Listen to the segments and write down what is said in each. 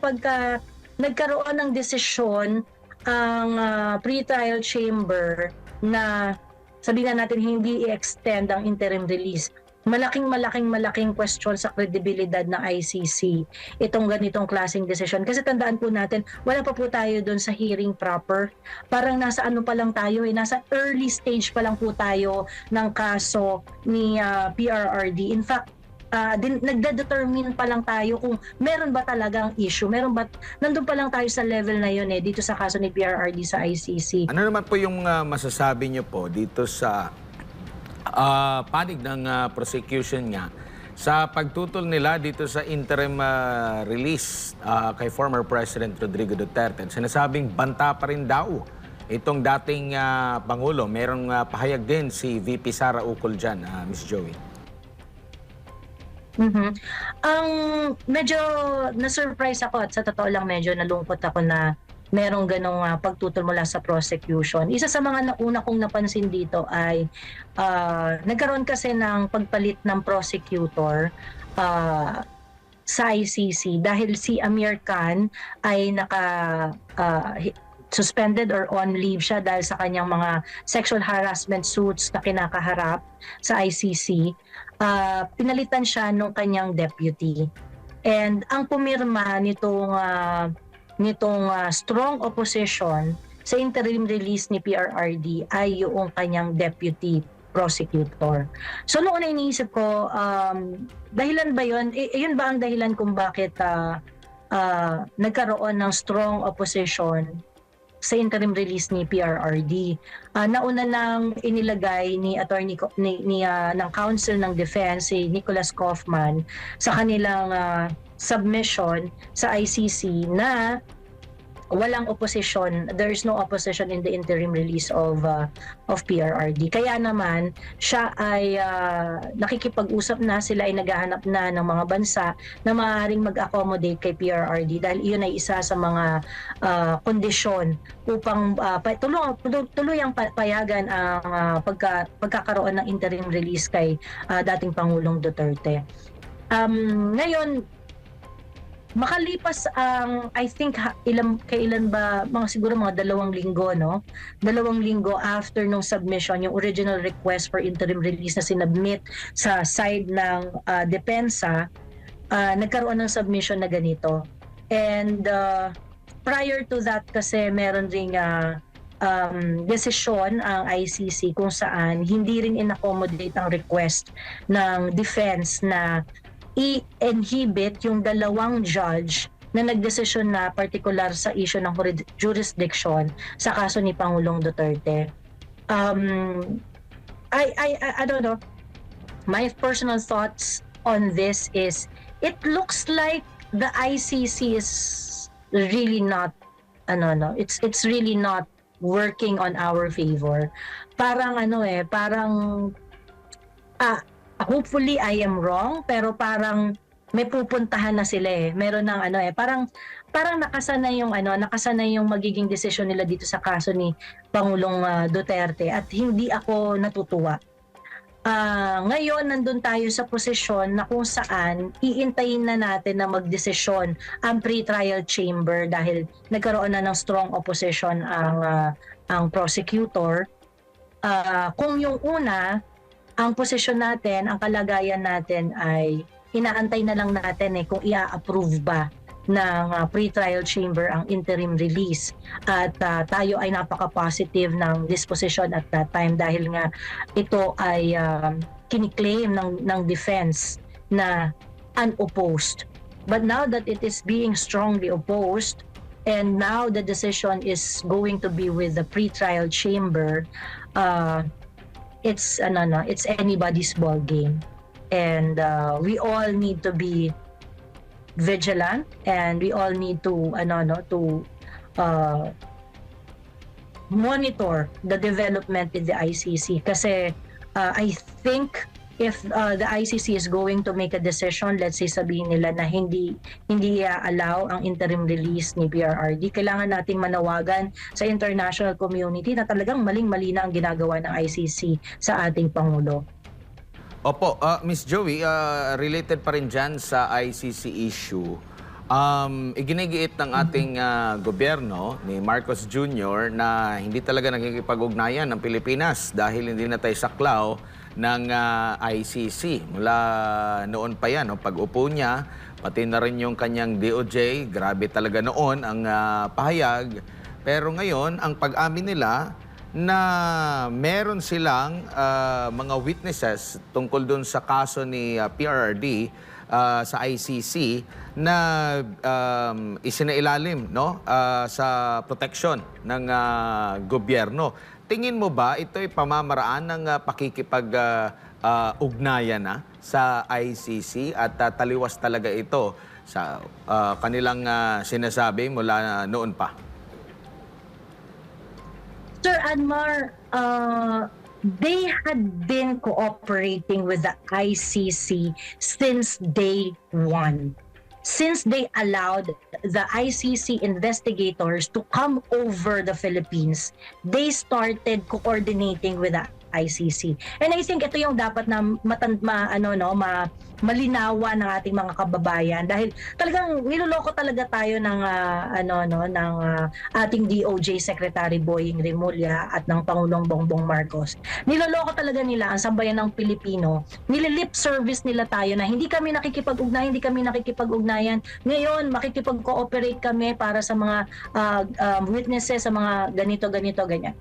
kapag ka nagkaroon ng desisyon ang ah, pre-trial chamber na sabihin na natin hindi i-extend ang interim release, malaking malaking malaking question sa kredibilidad ng ICC itong ganitong klaseng desisyon. Kasi tandaan po natin, wala pa po tayo doon sa hearing proper. Parang nasa ano pa lang tayo eh, nasa early stage pa lang po tayo ng kaso ni ah, PRRD. In fact, ah, din, nagde-determine pa lang tayo kung meron ba talagang issue. Meron ba, nandun pa lang tayo sa level na yun eh, dito sa kaso ni PRRD sa ICC. Ano naman po yung ah, masasabi niyo po dito sa ah, panig ng ah, prosecution niya sa pagtutol nila dito sa interim ah, release ah, kay former President Rodrigo Duterte. Sinasabing banta pa rin daw itong dating ah, Pangulo. Merong ah, pahayag din si VP Sara Ukol dyan, ah, Miss Joey. Mhm. Ang medyo na-surprise ako at sa totoo lang medyo nalungkot ako na merong ganong ah, pagtutol mula sa prosecution. Isa sa mga nauna kong napansin dito ay ah, nagkaroon kasi ng pagpalit ng prosecutor ah, sa ICC dahil si Amir Khan ay naka hi- suspended or on leave siya dahil sa kanyang mga sexual harassment suits na kinakaharap sa ICC ah, pinalitan siya nung kanyang deputy. And ang pumirma nitong ah, nitong ah, strong opposition sa interim release ni PRRD ay yung kanyang deputy prosecutor. So noon ay iniisip ko, um, dahilan ba yun? I- yun ba ang dahilan kung bakit ah, ah, nagkaroon ng strong opposition sa interim release ni PRRD? Ah, nauna lang inilagay ni attorney ni, ni ah, ng Council ng Defense si Nicholas Kaufman sa kanilang ah, submission sa ICC na walang opposition there is no opposition in the interim release of ah, of PRRD kaya naman siya ay ah, nakikipag-usap na sila ay naghahanap na ng mga bansa na maaaring mag-accommodate kay PRRD dahil iyon ay isa sa mga ah, kondisyon upang uh, tulong, tuloy, pa- payagan ang ah, pagka, pagkakaroon ng interim release kay ah, dating Pangulong Duterte. Um, ngayon, makalipas ang I think ha, ilan kailan ba mga siguro mga dalawang linggo no? Dalawang linggo after nung submission yung original request for interim release na sinubmit sa side ng ah, depensa ah, nagkaroon ng submission na ganito. And ah, prior to that kasi meron ring ah, um, desisyon ang ICC kung saan hindi rin in-accommodate ang request ng defense na i-inhibit yung dalawang judge na nagdesisyon na particular sa issue ng jurisdiction sa kaso ni Pangulong Duterte. Um, I, I, I, I don't know. My personal thoughts on this is it looks like the ICC is really not ano no it's it's really not working on our favor parang ano eh parang ah hopefully I am wrong pero parang may pupuntahan na sila eh. Meron ng ano eh. Parang parang nakasanay yung ano nakasanay yung magiging desisyon nila dito sa kaso ni Pangulong ah, Duterte. At hindi ako natutuwa. Ah, ngayon nandun tayo sa posisyon na kung saan iintayin na natin na magdesisyon ang pre-trial chamber dahil nagkaroon na ng strong opposition ang ah, ang prosecutor. Ah, kung yung una, ang posisyon natin, ang kalagayan natin ay inaantay na lang natin eh kung i-approve ba ng ah, pre-trial chamber ang interim release at ah, tayo ay napaka-positive ng disposition at that time dahil nga ito ay um, kiniklaim ng, ng defense na unopposed. But now that it is being strongly opposed and now the decision is going to be with the pre-trial chamber, uh, it's ano no, it's anybody's ball game. And uh, we all need to be vigilant and we all need to ano no to uh, monitor the development in the ICC kasi uh, I think if uh, the ICC is going to make a decision let's say sabihin nila na hindi hindi allow ang interim release ni PRRD kailangan nating manawagan sa international community na talagang maling-mali na ang ginagawa ng ICC sa ating pangulo Opo, ah, Miss Joey, ah, related pa rin dyan sa ICC issue. Um, iginigiit ng ating ah, gobyerno ni Marcos Jr. na hindi talaga nakikipag-ugnayan ng Pilipinas dahil hindi na tayo saklaw ng ah, ICC. Mula noon pa yan, no, pag-upo niya, pati na rin yung kanyang DOJ, grabe talaga noon ang ah, pahayag. Pero ngayon, ang pag-amin nila na meron silang ah, mga witnesses tungkol dun sa kaso ni ah, PRRD ah, sa ICC na um, isinailalim no ah, sa proteksyon ng ah, gobyerno. Tingin mo ba ito ay pamamaraan ng ah, pakikipag ah, ah, ugnayan na sa ICC at ah, taliwas talaga ito sa ah, kanilang ah, sinasabi mula noon pa? Sir Anmar, uh, they had been cooperating with the ICC since day one. Since they allowed the ICC investigators to come over the Philippines, they started coordinating with the ICC. And I think ito yung dapat na matan, ma, ano, no, ma, malinawa ng ating mga kababayan dahil talagang niloloko talaga tayo ng ah, ano no ng ah, ating DOJ Secretary Boying Rimulya at ng Pangulong Bongbong Marcos. Niloloko talaga nila ang sambayan ng Pilipino. Nililip service nila tayo na hindi kami nakikipag-ugnayan, hindi kami nakikipag-ugnayan. Ngayon, makikipag-cooperate kami para sa mga ah, um, witnesses, sa mga ganito, ganito, ganyan.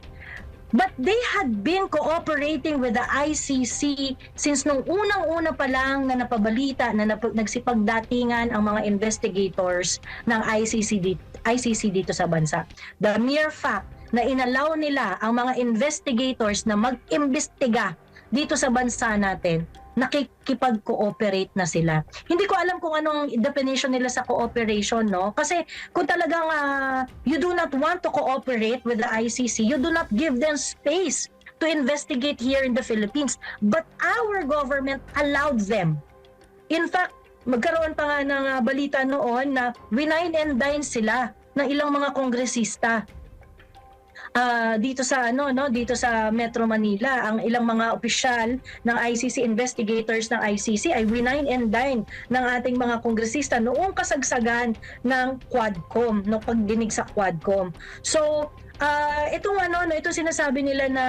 But they had been cooperating with the ICC since nung unang-una pa lang na napabalita na nap- nagsipagdatingan ang mga investigators ng ICC dito, ICC dito sa bansa. The mere fact na inalaw nila ang mga investigators na mag-imbestiga dito sa bansa natin, nakikipag-cooperate na sila. Hindi ko alam kung anong definition nila sa cooperation, no? Kasi kung talagang ah, you do not want to cooperate with the ICC, you do not give them space to investigate here in the Philippines. But our government allowed them. In fact, magkaroon pa nga ng ah, balita noon na winine and dine sila ng ilang mga kongresista ah, dito sa ano no dito sa Metro Manila ang ilang mga opisyal ng ICC investigators ng ICC ay winine and dine ng ating mga kongresista noong kasagsagan ng Quadcom no pagdinig sa Quadcom. So ah itong ano no itong sinasabi nila na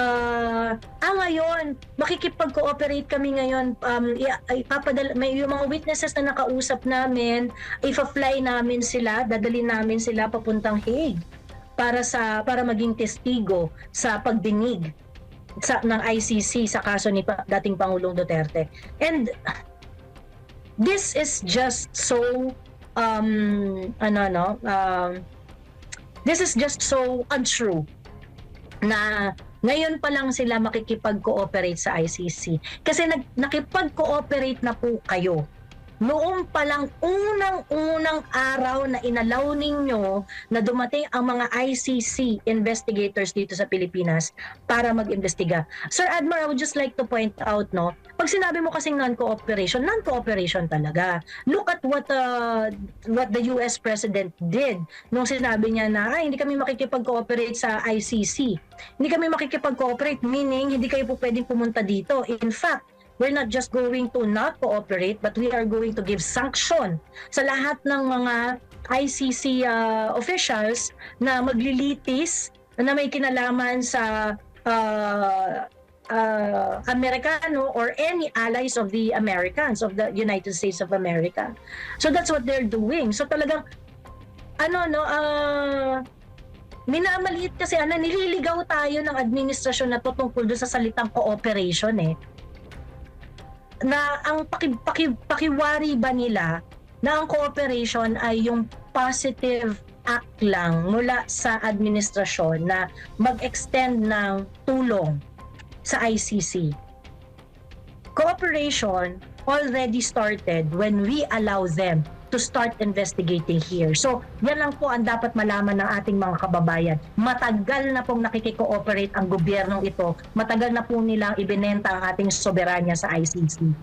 ah ah ngayon makikipag-cooperate kami ngayon um ipapadala may yung mga witnesses na nakausap namin ifa-fly namin sila dadalhin namin sila papuntang Hague para sa para maging testigo sa pagdinig sa ng ICC sa kaso ni dating Pangulong Duterte. And this is just so um ano no um this is just so untrue na ngayon pa lang sila makikipag-cooperate sa ICC. Kasi nag, nakipag-cooperate na po kayo noong palang unang-unang araw na inalaw ninyo na dumating ang mga ICC investigators dito sa Pilipinas para mag-imbestiga. Sir Admiral, I would just like to point out, no, pag sinabi mo kasing non-cooperation, non-cooperation talaga. Look at what uh, what the US President did nung sinabi niya na, ay, hindi kami makikipag-cooperate sa ICC. Hindi kami makikipag-cooperate, meaning hindi kayo po pwedeng pumunta dito. In fact, we're not just going to not cooperate, but we are going to give sanction sa lahat ng mga ICC uh, officials na maglilitis na may kinalaman sa uh, uh, Amerikano or any allies of the Americans, of the United States of America. So that's what they're doing. So talagang, ano, no, uh, minamaliit kasi ano, nililigaw tayo ng administrasyon na to tungkol doon sa salitang cooperation eh na ang paki, paki, pakiwari ba nila na ang cooperation ay yung positive act lang mula sa administrasyon na mag-extend ng tulong sa ICC. Cooperation already started when we allow them to start investigating here. So, yan lang po ang dapat malaman ng ating mga kababayan. Matagal na pong nakikikooperate ang gobyernong ito. Matagal na po nilang ibinenta ang ating soberanya sa ICC.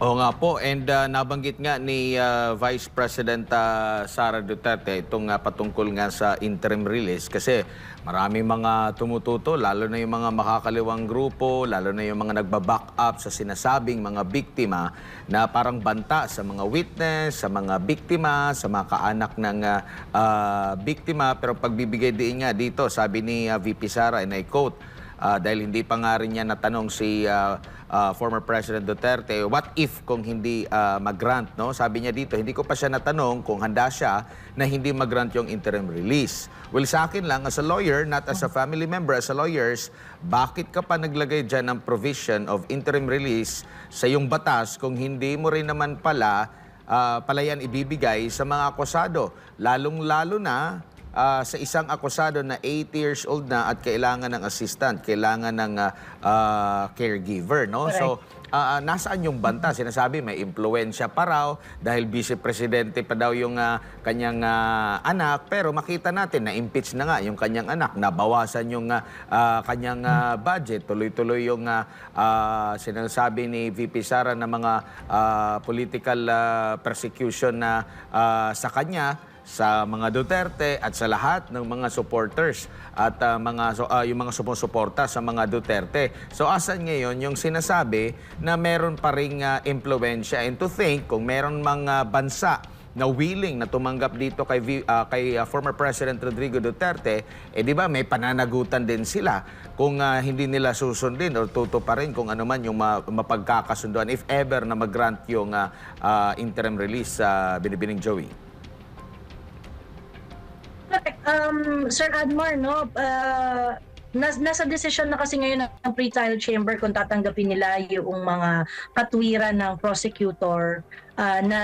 Oo nga po, and uh, nabanggit nga ni uh, Vice President uh, Sara Duterte itong uh, patungkol nga sa interim release kasi maraming mga tumututo, lalo na yung mga makakaliwang grupo, lalo na yung mga nagbaback up sa sinasabing mga biktima na parang banta sa mga witness, sa mga biktima, sa mga kaanak ng uh, uh, biktima. Pero pagbibigay din nga dito, sabi ni uh, VP Sara, and I quote, Ah, dahil hindi pa nga rin niya natanong si ah, ah, former President Duterte, what if kung hindi ah, mag-grant, no? Sabi niya dito, hindi ko pa siya natanong kung handa siya na hindi mag-grant yung interim release. Well, sa akin lang, as a lawyer, not as a family member, as a lawyers, bakit ka pa naglagay dyan ng provision of interim release sa yung batas kung hindi mo rin naman pala ah, pala yan ibibigay sa mga akusado? Lalong-lalo na ah, sa isang akusado na 80 years old na at kailangan ng assistant, kailangan ng ah, ah, caregiver, no? So, ah, ah, nasaan yung banta? Sinasabi may impluensya pa raw dahil vice presidente pa daw yung ah, kanyang ah, anak, pero makita natin na impeach na nga yung kanyang anak, nabawasan yung ah, kanyang ah, budget, tuloy-tuloy yung ah, ah, sinasabi ni VP Sara na mga ah, political ah, persecution na ah, sa kanya sa mga Duterte at sa lahat ng mga supporters at ah, mga so, ah, yung mga sumusuporta sa mga Duterte. So asan ngayon yung sinasabi na meron pa ring ah, impluensya and to think kung meron mga bansa na willing na tumanggap dito kay ah, kay ah, former President Rodrigo Duterte, eh di ba may pananagutan din sila kung ah, hindi nila susundin o tuto pa rin kung ano man yung ma- mapagkakasunduan if ever na mag-grant yung ah, ah, interim release sa Binibining Joey. Correct. Um, Sir Admar, no, uh, nas, nasa desisyon na kasi ngayon ng pre-trial chamber kung tatanggapin nila yung mga katwiran ng prosecutor uh, na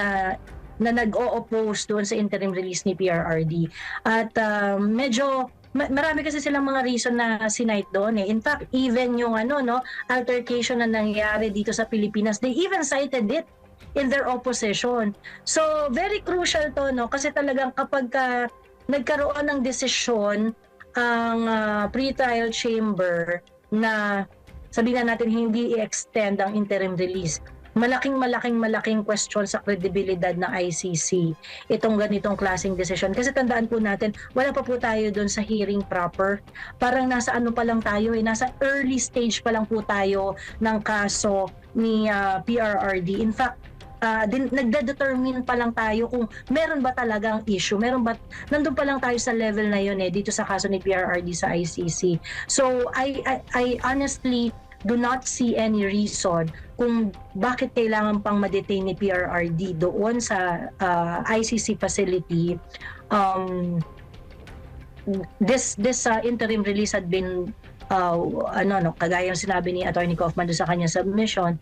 na nag-o-oppose doon sa interim release ni PRRD. At um, medyo ma- marami kasi silang mga reason na sinight doon eh. In fact, even yung ano no, altercation na nangyari dito sa Pilipinas, they even cited it in their opposition. So, very crucial to no kasi talagang kapag ka nagkaroon ng desisyon ang ah, pre-trial chamber na sabihin na natin hindi i-extend ang interim release. Malaking malaking malaking question sa kredibilidad ng ICC itong ganitong klaseng desisyon. Kasi tandaan po natin, wala pa po tayo doon sa hearing proper. Parang nasa ano pa lang tayo, eh, nasa early stage pa lang po tayo ng kaso ni ah, PRRD. In fact, ah, din, nagde-determine pa lang tayo kung meron ba talagang issue, meron ba, nandun pa lang tayo sa level na yun eh, dito sa kaso ni PRRD sa ICC. So, I, I, I honestly do not see any reason kung bakit kailangan pang ma-detain ni PRRD doon sa ah, ICC facility. Um, this this uh, interim release had been uh, ano no kagaya ng sinabi ni Attorney Kaufman doon sa kanyang submission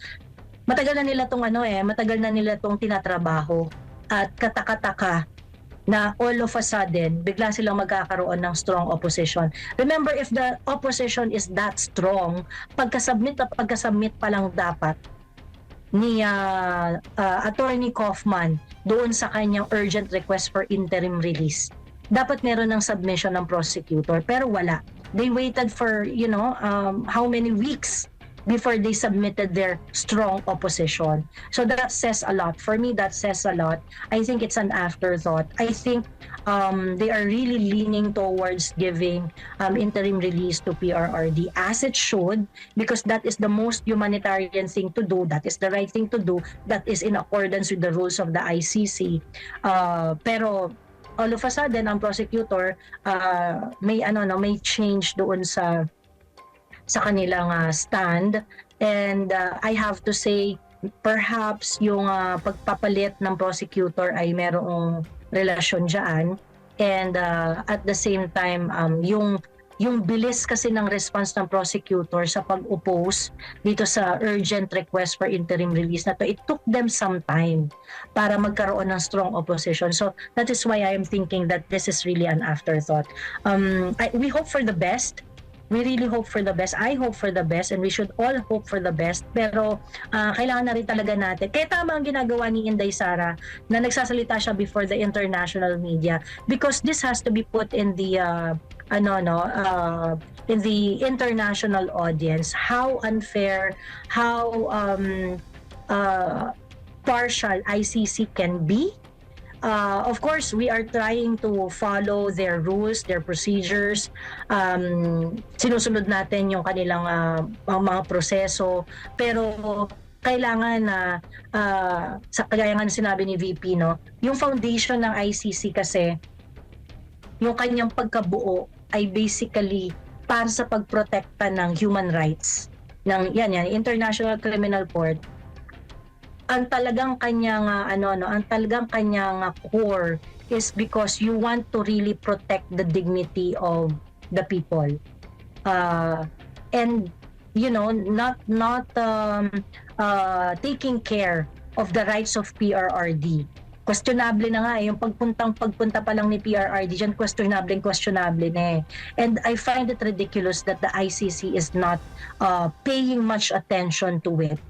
matagal na nila tong ano eh, matagal na nila tong tinatrabaho at katakataka na all of a sudden, bigla silang magkakaroon ng strong opposition. Remember, if the opposition is that strong, pagkasubmit at pagkasubmit pa lang dapat ni ah, ah, Attorney Kaufman doon sa kanyang urgent request for interim release. Dapat meron ng submission ng prosecutor, pero wala. They waited for, you know, um, how many weeks before they submitted their strong opposition. So that says a lot. For me, that says a lot. I think it's an afterthought. I think um, they are really leaning towards giving um, interim release to PRRD as it should, because that is the most humanitarian thing to do. That is the right thing to do. That is in accordance with the rules of the ICC. Uh, pero all of a sudden, ang prosecutor uh, may ano no, may change doon sa sa kanilang ah, stand and ah, I have to say perhaps yung ah, pagpapalit ng prosecutor ay merong relasyon diyan and ah, at the same time um, yung yung bilis kasi ng response ng prosecutor sa pag-oppose dito sa urgent request for interim release na to, it took them some time para magkaroon ng strong opposition. So that is why I am thinking that this is really an afterthought. Um, I, we hope for the best we really hope for the best. I hope for the best and we should all hope for the best. Pero ah, kailangan na rin talaga natin. Kaya tama ang ginagawa ni Inday Sara na nagsasalita siya before the international media because this has to be put in the ah, ano no uh, in the international audience how unfair how um uh, partial ICC can be. Uh, of course, we are trying to follow their rules, their procedures. Um, sinusunod natin yung kanilang ah, mga proseso. Pero kailangan na ah, sa kagaya nga ng sinabi ni VP no, yung foundation ng ICC kasi yung kanyang pagkabuo ay basically para sa pagprotekta ng human rights ng yan yan International Criminal Court ang talagang kanyang ah, ano ano ang talagang kanyang ah, core is because you want to really protect the dignity of the people. Uh, and you know not not um, uh, taking care of the rights of PRRD questionable na nga eh, yung pagpuntang pagpunta pa lang ni PRRD dyan questionable questionable na eh. and I find it ridiculous that the ICC is not uh, paying much attention to it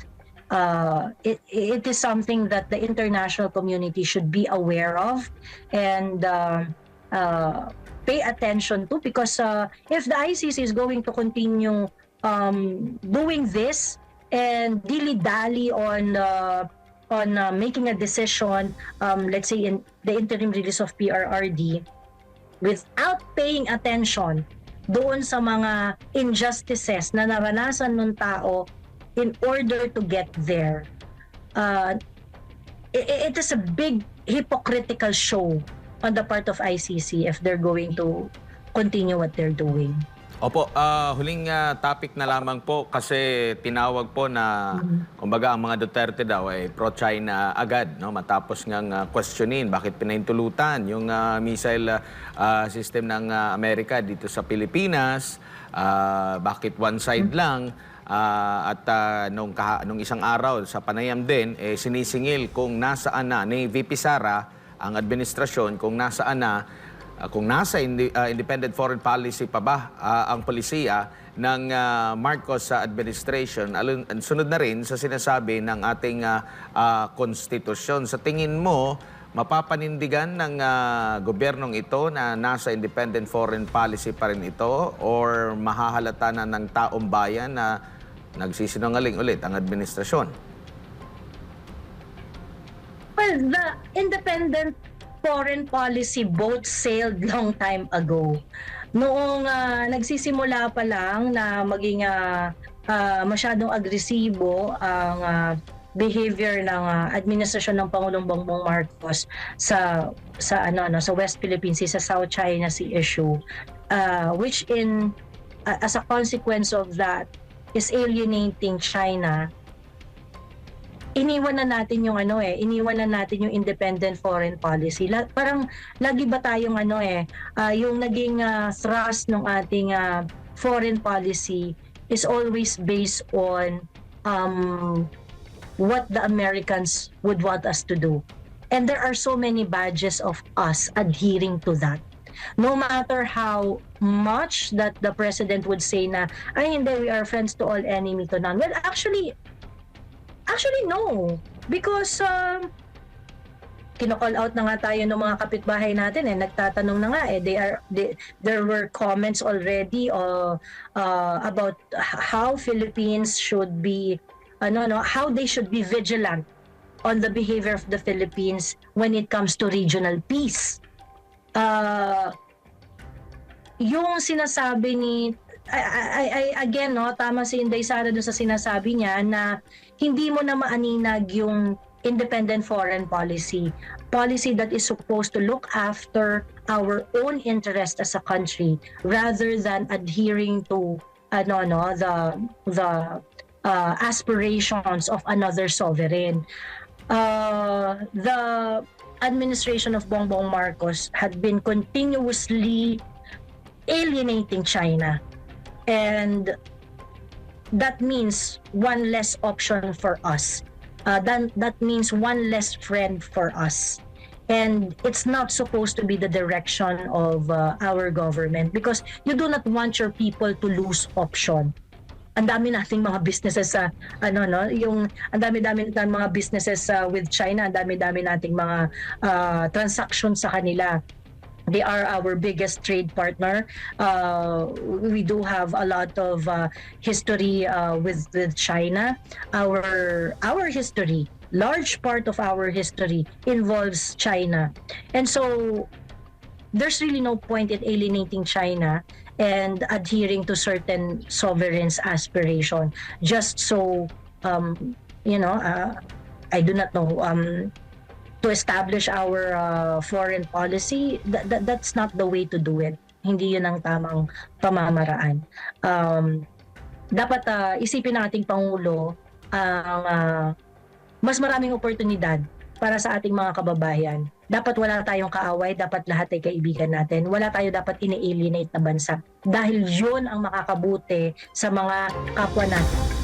uh, it, it is something that the international community should be aware of and uh, uh, pay attention to because uh, if the ICC is going to continue um, doing this and dilly-dally on uh, on uh, making a decision, um, let's say in the interim release of PRRD, without paying attention doon sa mga injustices na naranasan ng tao in order to get there. Uh, i- i- it is a big hypocritical show on the part of ICC if they're going to continue what they're doing. Opo, ah, huling ah, topic na lamang po kasi tinawag po na kumbaga ang mga Duterte daw ay pro-China agad no matapos ngang ah, questionin bakit pinahintulutan yung ah, missile ah, system ng ah, Amerika dito sa Pilipinas, ah, bakit one side lang Ah, at ah, nung, kaha- nung isang araw sa panayam din eh, sinisingil kung nasaan na ni VP Sara ang administrasyon kung nasaan na Uh, kung nasa indi- uh, independent foreign policy pa ba uh, ang polisiya ng uh, Marcos sa administration, alun, sunod na rin sa sinasabi ng ating uh, uh, konstitusyon. Sa tingin mo, mapapanindigan ng uh, gobyernong ito na nasa independent foreign policy pa rin ito or mahahalata na ng taong bayan na nagsisinungaling ulit ang administrasyon? Well, the independent foreign policy boat sailed long time ago. Noong ah, nagsisimula pa lang na maging ah, ah, masyadong agresibo ang ah, behavior ng ah, administrasyon ng Pangulong Bongbong Marcos sa sa ano ano sa West Philippine Sea sa South China Sea issue ah, which in ah, as a consequence of that is alienating China iniwan na natin yung ano eh, iniwan na natin yung independent foreign policy. La- parang lagi ba tayong ano eh, ah, yung naging ah, thrust ng ating ah, foreign policy is always based on um, what the Americans would want us to do. And there are so many badges of us adhering to that. No matter how much that the president would say na, ay hindi, we are friends to all, enemy to none. Well, actually, Actually, no. Because um, kino-call out na nga tayo ng mga kapitbahay natin eh nagtatanong na nga eh they are they, there were comments already uh, uh, about how Philippines should be ano no how they should be vigilant on the behavior of the Philippines when it comes to regional peace uh, yung sinasabi ni I, I, I, again no tama si Inday Sara dun sa sinasabi niya na hindi mo na maaninag yung independent foreign policy. Policy that is supposed to look after our own interest as a country rather than adhering to ano no the the uh, aspirations of another sovereign. Uh, the administration of Bongbong Marcos had been continuously alienating China and that means one less option for us. Uh, that, that means one less friend for us. And it's not supposed to be the direction of uh, our government because you do not want your people to lose option. Ang dami nating mga businesses sa ano no, yung ang dami-dami nating mga businesses uh, with China, ang dami-dami nating mga uh, transactions sa kanila they are our biggest trade partner. Uh, we do have a lot of uh, history uh, with with China. Our our history large part of our history involves China. And so there's really no point in alienating China and adhering to certain sovereigns' aspiration. Just so um, you know uh, I do not know um, to establish our uh, foreign policy that, that that's not the way to do it. Hindi yun ang tamang pamamaraan. Um, dapat uh, isipin ng ating pangulo ang uh, mas maraming oportunidad para sa ating mga kababayan. Dapat wala tayong kaaway, dapat lahat ay kaibigan natin. Wala tayo dapat ini-alienate na bansa. Dahil yun ang makakabuti sa mga kapwa natin.